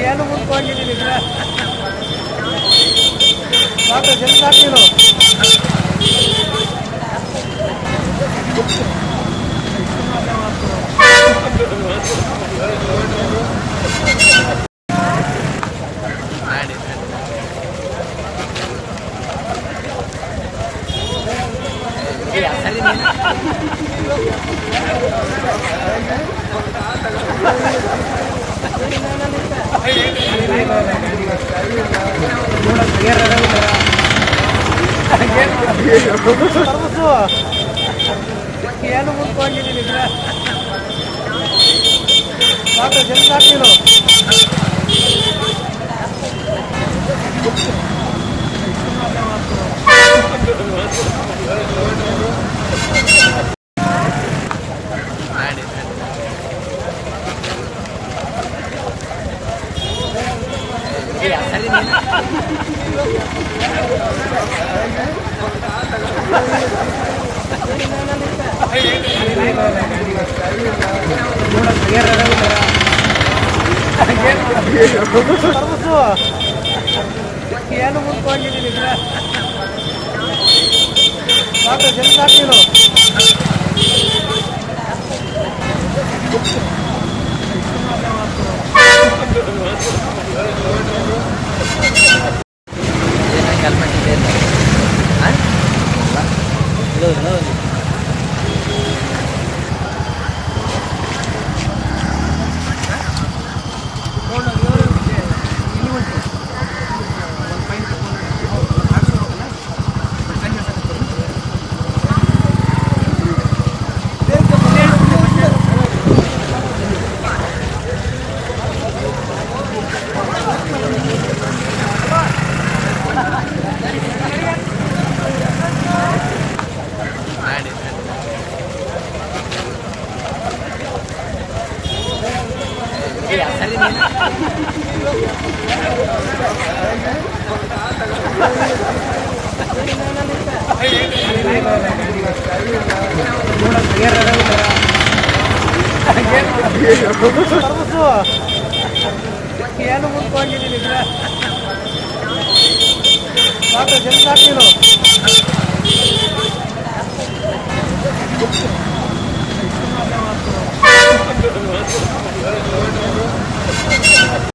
ಏನು ಮುಂದ್ಕೊಂಡಿದ್ದೀನಿ ಸಾಕು ಜನ ಸಾಕಿರು ಏನು ಮುಂದ್ಕೊಂಡಿದ್ದೀನಿ ಸಾಕು ಜನ ಸಾಕಿರು ಏನು ಮುಂದ್ಕೊಂಡಿದ್ದೀನಿ ಸಾಕು ಜನ ಸಾಕಿರು ಏನು ಮುಂದ್ಕೊಂಡಿದ್ದೀನಿ ಸಾಕು ಜನ ಸಾಕಿರು Thank you.